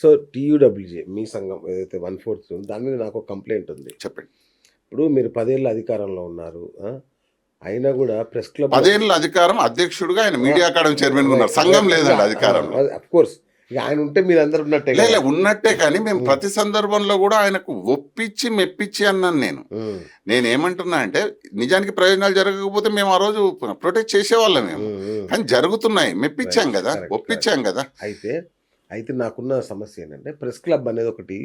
So TUWJ మీ సంఘం ఏదైతే one fourth దాని మీద నాకు ఒక కంప్లైంట్ ఉంది. చెప్పండి. ఇప్పుడు మీరు పదేళ్ళ అధికారంలో ఉన్నారు? అయినా కూడా ప్రెస్ క్లబ్ పదేళ్ళ అధికారం అధ్యక్షుడుగా ఆయన మీడియా అకాడమీ చైర్మన్ ఉన్నారు. సంఘం లేదండి అధికారంలో. అఫ్ కోర్స్ ఆయన ఉంటే మీరు అందరు ఉన్నట్టే ఉన్నట్టే కానీ మేము ప్రతి సందర్భంలో కూడా ఆయనకు ఒప్పించి మెప్పించి అన్నాను నేను. ఉమ్, నేను ఏమంటున్నా అంటే నిజానికి ప్రయోజనాలు జరగకపోతే మేము ఆ రోజు ప్రొటెక్ట్ చేసేవాళ్ళం మేము. కానీ జరుగుతున్నాయి. మెప్పించాం కదా ఒప్పించాం కదా. అయితే అయితే నాకున్న సమస్య ఏంటంటే ప్రెస్ క్లబ్ అనేది ఒకటి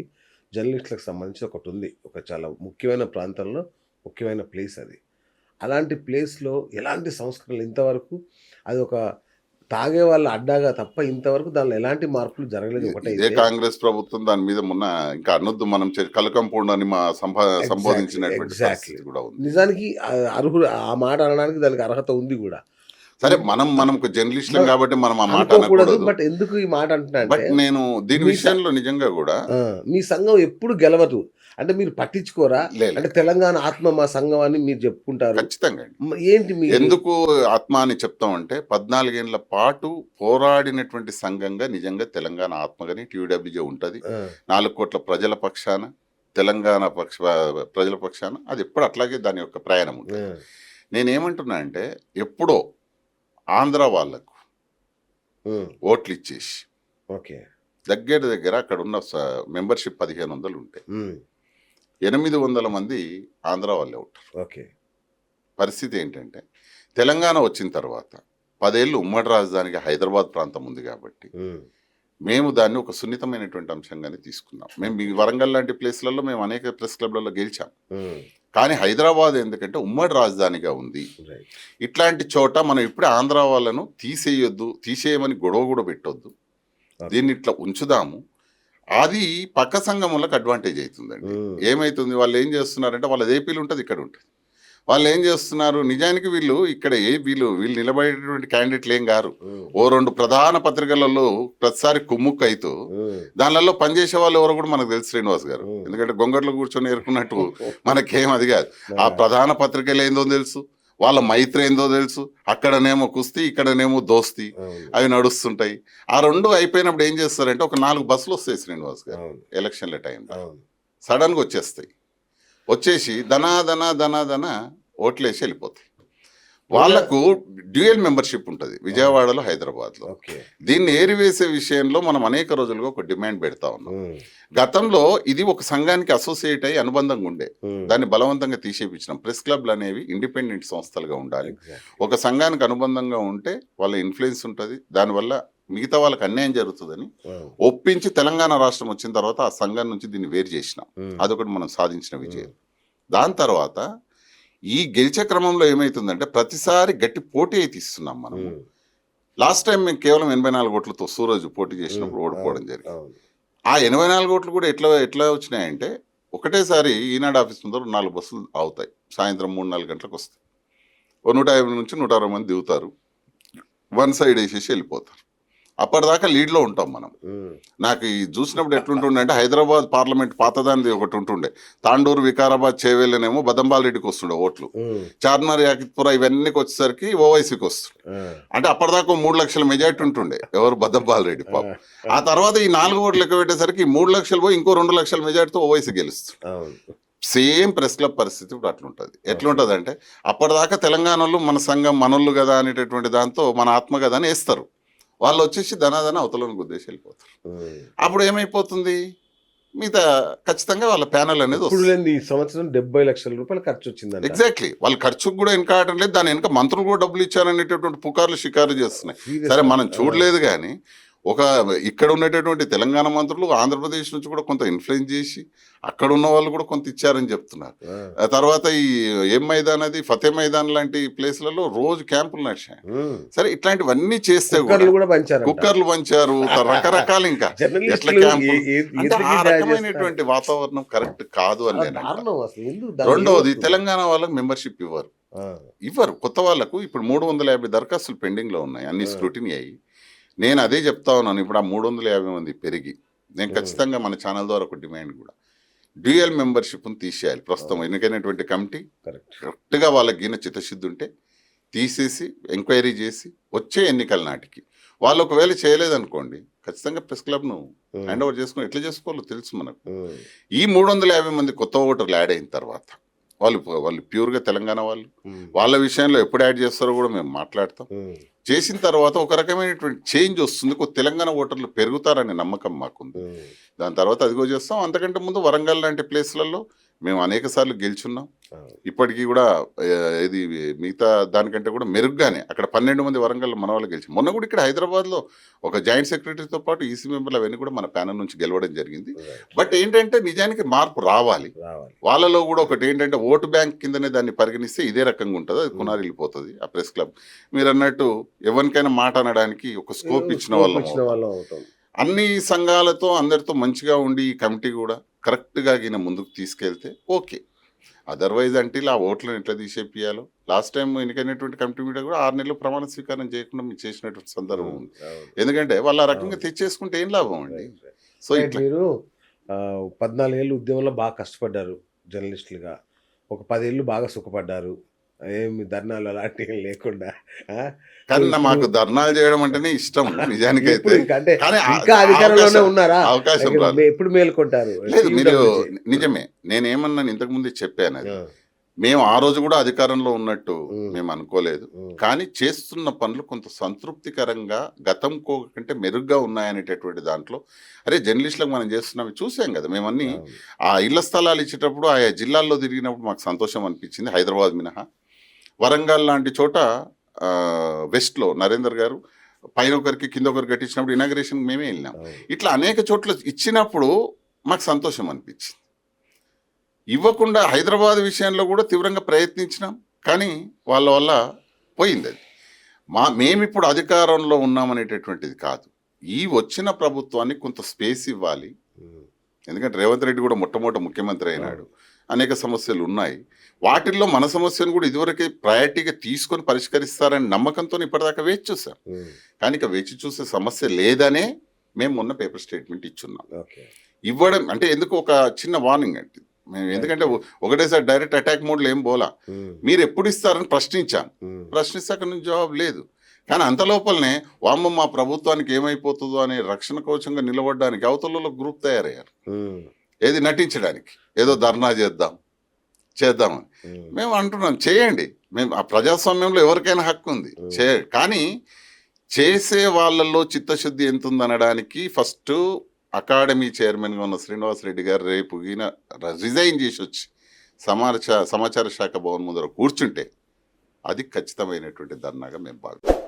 జర్నలిస్టులకు సంబంధించి ఒకటి ఉంది. ఒక చాలా ముఖ్యమైన ప్రాంతంలో ముఖ్యమైన ప్లేస్ అది. అలాంటి ప్లేస్లో ఎలాంటి సంస్కరణలు ఇంతవరకు అది ఒక తాగే వాళ్ళ అడ్డాగా తప్ప ఇంతవరకు దానిలో ఎలాంటి మార్పులు జరగలేదు ఇదే ఒకటైతే కాంగ్రెస్ ప్రభుత్వం దాని మీద మొన్న ఇంకా అనొద్దు మనం కలకంపూండు అని మా సంబోధించినటువంటి కూడా ఉంది. నిజానికి అర్హుడు ఆ మాట అనడానికి దానికి అర్హత ఉంది కూడా. సరే మనం మనం జర్నలిస్టులం కాబట్టి మనం ఆ మాట అనకూడదు. బట్ ఎందుకు ఈ మాట అంటున్నా బట్ నేను దీని విషయంలో నిజంగా కూడా మీ సంఘం ఎప్పుడు గెలవదు. అంటే మీరు పట్టించుకోరా? అంటే తెలంగాణ ఆత్మ మా సంఘం అని మీరు చెప్పుకుంటారు. ఖచ్చితంగా ఏంటి మీ ఎందుకు ఆత్మ అని చెప్తామంటే పద్నాలుగేళ్ళ పాటు పోరాడినటువంటి సంఘంగా నిజంగా తెలంగాణ ఆత్మగాని టీడబ్ల్యూజే ఉంటది. నాలుగు కోట్ల ప్రజల పక్షాన తెలంగాణ పక్ష ప్రజల పక్షాన అది ఎప్పుడు అట్లాగే దాని యొక్క ప్రయాణం ఉంటుంది. నేనేమంటున్నా అంటే ఎప్పుడో ఆంధ్ర వాళ్ళకు ఉమ్, ఓట్లు ఇచ్చేసి ఓకే. దగ్గర దగ్గర అక్కడ ఉన్న మెంబర్షిప్ పదిహేను వందలు ఉంటాయి. ఎనిమిది వందల మంది ఆంధ్ర వాళ్ళే ఉంటారు. ఓకే. పరిస్థితి ఏంటంటే తెలంగాణ వచ్చిన తర్వాత పదేళ్ళు ఉమ్మడి రాజధానిగా హైదరాబాద్ ప్రాంతం ఉంది కాబట్టి మేము దాన్ని ఒక సున్నితమైనటువంటి అంశంగానే తీసుకున్నాం. మేము ఈ వరంగల్ లాంటి ప్లేస్లలో మేము అనేక ప్రెస్ క్లబ్లలో గెలిచాం. కానీ హైదరాబాద్ ఎందుకంటే ఉమ్మడి రాజధానిగా ఉంది. ఇట్లాంటి చోట మనం ఇప్పుడే ఆంధ్ర వాళ్ళను తీసేయొద్దు తీసేయమని గొడవ కూడా పెట్టొద్దు. దీన్ని ఇట్లా ఉంచుదాము. అది పక్క సంఘములకు అడ్వాంటేజ్ అవుతుందండి. ఏమైతుంది? వాళ్ళు ఏం చేస్తున్నారంటే వాళ్ళ ఏపీలు ఉంటుంది ఇక్కడ ఉంటుంది. వాళ్ళు ఏం చేస్తున్నారు? నిజానికి వీళ్ళు ఇక్కడ ఏ వీళ్ళు వీళ్ళు నిలబడేటువంటి క్యాండిడేట్లు ఏం గారు. ఉమ్, ఓ రెండు ప్రధాన పత్రికలలో ప్రతిసారి కుమ్ముక్కు అవుతూ ఉమ్, దానిలలో పనిచేసే వాళ్ళు ఎవరో కూడా మనకు తెలుసు శ్రీనివాస్ గారు. ఎందుకంటే గొంగట్లో కూర్చొని ఏరుకున్నట్టు మనకేం అది కాదు. ఆ ప్రధాన పత్రికలు ఏందో తెలుసు వాళ్ళ మైత్రి ఏందో తెలుసు అక్కడనేమో కుస్తీ ఇక్కడనేమో దోస్తి అవి నడుస్తుంటాయి. ఆ రెండు అయిపోయినప్పుడు ఏం చేస్తారంటే ఒక నాలుగు బస్సులు వస్తాయి శ్రీనివాస్ గారు ఎలక్షన్ల టైంలో. సడన్గా వచ్చేస్తాయి. వచ్చేసి ధనా ధనా ధనా ధన ఓట్లేసి వెళ్ళిపోతాయి. వాళ్ళకు డ్యూయల్ మెంబర్షిప్ ఉంటుంది విజయవాడలో హైదరాబాద్లో. దీన్ని ఏరివేసే విషయంలో మనం అనేక రోజులుగా ఒక డిమాండ్ పెడతా ఉన్నాం. గతంలో ఇది ఒక సంఘానికి అసోసియేట్ అయ్యి అనుబంధంగా ఉండే. దాన్ని బలవంతంగా తీసేపించినాం ప్రెస్ క్లబ్లు అనేవి ఇండిపెండెంట్ సంస్థలుగా ఉండాలి. ఒక సంఘానికి అనుబంధంగా ఉంటే వాళ్ళ ఇన్ఫ్లుయెన్స్ ఉంటుంది. దానివల్ల మిగతా వాళ్ళకి అన్యాయం జరుగుతుందని ఒప్పించి తెలంగాణ రాష్ట్రం వచ్చిన తర్వాత ఆ సంఘం నుంచి దీన్ని వేరు చేసినాం. అదొకటి మనం సాధించిన విజయం. దాని తర్వాత ఈ గెలిచే క్రమంలో ఏమైతుందంటే ప్రతిసారి గట్టి పోటీ అయితే ఇస్తున్నాం మనం లాస్ట్ టైం మేము కేవలం ఎనభై నాలుగు ఓట్లతో సూరజ్ పోటీ చేసినప్పుడు ఓడిపోవడం జరిగింది. ఆ ఎనభై నాలుగు ఓట్లు కూడా ఎట్లా ఎట్లా వచ్చినాయంటే ఒకటేసారి ఈనాడు ఆఫీస్ ముందర నాలుగు బస్సులు అవుతాయి సాయంత్రం మూడు నాలుగు గంటలకు వస్తాయి. ఓ నూట యాభై నుంచి నూట అరవై మంది దిగుతారు. వన్ సైడ్ వేసేసి వెళ్ళిపోతారు. అప్పటిదాకా లీడ్లో ఉంటాం మనం. నాకు ఈ చూసినప్పుడు ఎట్లుంటుండే అంటే హైదరాబాద్ పార్లమెంట్ పాతదానిది ఒకటి ఉంటుండే. తాండూరు వికారాబాద్ చేవేళ్ళనేమో బదంబాల్ రెడ్డికి వస్తుండే ఓట్లు. చార్మినార్ యాకిత్పుర ఇవన్నీకి వచ్చేసరికి ఓవైసీకి వస్తుండే అంటే అప్పటిదాకా మూడు లక్షల మెజార్టీ ఉంటుండే. ఎవరు బదంబాల్ రెడ్డి పాపం. ఆ. తర్వాత ఈ నాలుగు ఓట్లు లెక్క పెట్టేసరికి మూడు లక్షలు పోయి ఇంకో రెండు లక్షల మెజార్టీతో ఓవైసీ గెలుస్తుంది. సేమ్ ప్రెస్ క్లబ్ పరిస్థితి ఇప్పుడు అట్లుంటుంది. ఎట్లుంటుంది అంటే అప్పటిదాకా తెలంగాణలో మన సంఘం మనోళ్ళు కదా అనేటటువంటి దాంతో మన ఆత్మ కదా అని వేస్తారు. వాళ్ళు వచ్చేసి ధనాధన అవతలను గుద్దేసి వెళ్ళిపోతారు. అప్పుడు ఏమైపోతుంది? మిగతా ఖచ్చితంగా వాళ్ళ ప్యానల్ అనేది వస్తుంది. ఈ సంవత్సరం డెబ్బై లక్షల రూపాయలు ఖర్చు వచ్చిందంట. ఎగ్జాక్ట్లీ వాళ్ళ ఖర్చుకు కూడా వెనక ఆడటం లేదు. దాని వెనక మంత్రులు కూడా డబ్బులు ఇచ్చారనేటటువంటి పుకార్లు షికారు చేస్తున్నాయి. సరే. మనం చూడలేదు కానీ ఒక ఇక్కడ ఉండేటటువంటి తెలంగాణ మంత్రులు ఆంధ్రప్రదేశ్ నుంచి కూడా కొంత ఇన్ఫ్లుయెన్స్ చేసి అక్కడ ఉన్న వాళ్ళు కూడా కొంత ఇచ్చారని చెప్తున్నారు. తర్వాత ఈ ఏం మైదాన్ అది? ఫతే మైదాన్ లాంటి ప్లేస్లలో రోజు క్యాంపులు నడిచాయి. సరే ఇట్లాంటివన్నీ చేస్తే కుక్కర్లు పంచారు రకరకాలు ఇంకా. ఎట్లా క్యాంపులు? ఆ రకమైనటువంటి వాతావరణం కరెక్ట్ కాదు అని రెండవది? తెలంగాణ వాళ్ళకి మెంబర్షిప్ ఇవ్వరు. ఇవ్వరు. కొత్త వాళ్ళకు ఇప్పుడు మూడు వందల యాభై దరఖాస్తులు పెండింగ్లో ఉన్నాయి. అన్ని. స్క్రూటినీ అయ్యి. నేను అదే చెప్తా ఉన్నాను. ఇప్పుడు ఆ మూడు వందల యాభై మంది పెరిగి నేను. ఖచ్చితంగా మన ఛానల్ ద్వారా ఒక డిమాండ్ కూడా. డ్యూయల్ మెంబర్షిప్ను తీసేయాలి ప్రస్తుతం. ఎన్నికైనటువంటి కమిటీ కరెక్ట్. కరెక్ట్గా వాళ్ళకి గిన చిత్తశుద్ధి ఉంటే తీసేసి ఎంక్వైరీ చేసి వచ్చే ఎన్నికల నాటికి. వాళ్ళు ఒకవేళ చేయలేదనుకోండి ఖచ్చితంగా ప్రెస్ క్లబ్ను హ్యాండ్ ఓవర్ చేసుకుని ఎట్లా చేసుకోవాలో తెలుసు మనకు. ఈ మూడు వందల యాభై మంది కొత్త ఓటర్లు యాడ్ అయిన తర్వాత వాళ్ళు వాళ్ళు ప్యూర్గా తెలంగాణ వాళ్ళు. వాళ్ళ విషయంలో ఎప్పుడు యాడ్ చేస్తారో కూడా మేము మాట్లాడతాం. చేసిన తర్వాత ఒక రకమైనటువంటి చేంజ్ వస్తుంది. తెలంగాణ ఓటర్లు పెరుగుతారనే నమ్మకం మాకుంది. దాని తర్వాత అదిగో చేస్తాం. అంతకంటే ముందు వరంగల్ లాంటి ప్లేస్లలో మేము అనేక సార్లు గెలుచున్నాం. ఇప్పటికీ కూడా ఇది మిగతా దానికంటే కూడా మెరుగ్గానే అక్కడ పన్నెండు మంది వరంగల్ మన వాళ్ళు గెలిచి మొన్న కూడా ఇక్కడ హైదరాబాద్లో ఒక జాయింట్ సెక్రటరీతో పాటు ఈసీ మెంబర్లు అవన్నీ కూడా మన ప్యానల్ నుంచి గెలవడం జరిగింది. బట్ ఏంటంటే నిజానికి మార్పు రావాలి. వాళ్ళలో కూడా ఒకటి ఏంటంటే ఓటు బ్యాంక్ కిందనే దాన్ని పరిగణిస్తే ఇదే రకంగా ఉంటుంది అది వెళ్ళిపోతుంది ఆ ప్రెస్ క్లబ్. మీరు అన్నట్టు ఎవరికైనా మాట అనడానికి ఒక స్కోప్ ఇచ్చిన వాళ్ళం అన్ని సంఘాలతో అందరితో మంచిగా ఉండి ఈ కమిటీ కూడా కరెక్ట్గా గిన ముందుకు తీసుకెళ్తే ఓకే అదర్వైజ్ అంటే ఇలా ఓట్లను ఎట్లా తీసేపియాలో లాస్ట్ టైం ఎన్నికైనటువంటి కమిటీ మీద కూడా ఆరు నెలలు ప్రమాణ స్వీకారం చేయకుండా మీరు చేసినటువంటి సందర్భం ఉంది. ఎందుకంటే వాళ్ళు ఆ రకంగా. తెచ్చేసుకుంటే ఏం లాభం అండి. సో మీరు పద్నాలుగేళ్ళు ఉద్యమంలో బాగా కష్టపడ్డారు జర్నలిస్టులుగా ఒక పదేళ్ళు బాగా సుఖపడ్డారు ఏమి ధర్నాలు అలాంటివి లేకుండా ఆ? కానీ నా మాకు ధర్నాలు చేయడం అంటేనే ఇష్టం నిజానికైతే. ఎప్పుడు ఇంకా అధికారంలోనే ఉన్నారా? అవకాశం ఎప్పుడు మేల్కొంటారు? లేదు మీరు. నిజమే నేనేమన్నాను ఇంతకు ముందే చెప్పాను అది. మేము ఆ రోజు కూడా అధికారంలో ఉన్నట్టు. మేము అనుకోలేదు. కానీ చేస్తున్న పనులు కొంత సంతృప్తికరంగా గతం కంటే మెరుగ్గా ఉన్నాయనేటటువంటి దాంట్లో అరే జర్నలిస్టులకు మనం చేస్తున్నవి చూసాం కదా మేమన్నీ. ఆ ఇళ్ళ స్థలాలు ఇచ్చేటప్పుడు ఆయా జిల్లాల్లో తిరిగినప్పుడు మాకు సంతోషం అనిపించింది హైదరాబాద్ మినహా. వరంగల్ లాంటి చోట వెస్ట్లో నరేందర్ గారు పైన ఒకరికి కింద ఒకరికి కట్టించినప్పుడు ఇనాగ్రేషన్ మేమే వెళ్ళినాం. ఇట్లా అనేక చోట్ల ఇచ్చినప్పుడు మాకు సంతోషం అనిపించింది. ఇవ్వకుండా హైదరాబాద్ విషయంలో కూడా తీవ్రంగా ప్రయత్నించినాం కానీ వాళ్ళ వల్ల పోయింది అది. మా మేమిప్పుడు అధికారంలో ఉన్నామనేటటువంటిది కాదు. ఈ వచ్చిన ప్రభుత్వానికి కొంత స్పేస్ ఇవ్వాలి. ఎందుకంటే రేవంత్ రెడ్డి కూడా మొట్టమొదటి ముఖ్యమంత్రి అయినాడు. అనేక సమస్యలు ఉన్నాయి. వాటిల్లో మన సమస్యను కూడా ఇదివరకే ప్రయారిటీగా తీసుకొని పరిష్కరిస్తారని నమ్మకంతో ఇప్పటిదాకా వేచి చూసాం కానీ ఇక వేచి చూసే సమస్య లేదనే మేము మొన్న పేపర్ స్టేట్మెంట్ ఇచ్చున్నాం. ఇవ్వడం అంటే ఎందుకు ఒక చిన్న వార్నింగ్ అంటే మేము ఎందుకంటే ఒకటేసారి డైరెక్ట్ అటాక్ మోడ్లో ఏం పోలా మీరు ఎప్పుడు ఇస్తారని ప్రశ్నించాం. ప్రశ్నిస్తే అక్కడ నుంచి జవాబు లేదు. కానీ అంత లోపలనే వామ్మ మా ప్రభుత్వానికి ఏమైపోతుందో అనే రక్షణ కవచంగా నిలబడడానికి అవతలలో గ్రూప్ తయారయ్యారు. ఏది నటించడానికి? ఏదో ధర్నా చేద్దాం చేద్దామని. మేము. అంటున్నాం చేయండి. మేము ఆ ప్రజాస్వామ్యంలో ఎవరికైనా హక్కు ఉంది. చే కానీ చేసే వాళ్ళల్లో చిత్తశుద్ధి ఎంత ఉందనడానికి ఫస్ట్ అకాడమీ చైర్మన్గా ఉన్న శ్రీనివాస్ రెడ్డి గారు రేపు ఈయన రిజైన్ చేసి వచ్చి సమాచార సమాచార శాఖ భవన్ ముందర కూర్చుంటే అది ఖచ్చితమైనటువంటి ధర్నాగా మేము భావిస్తాం.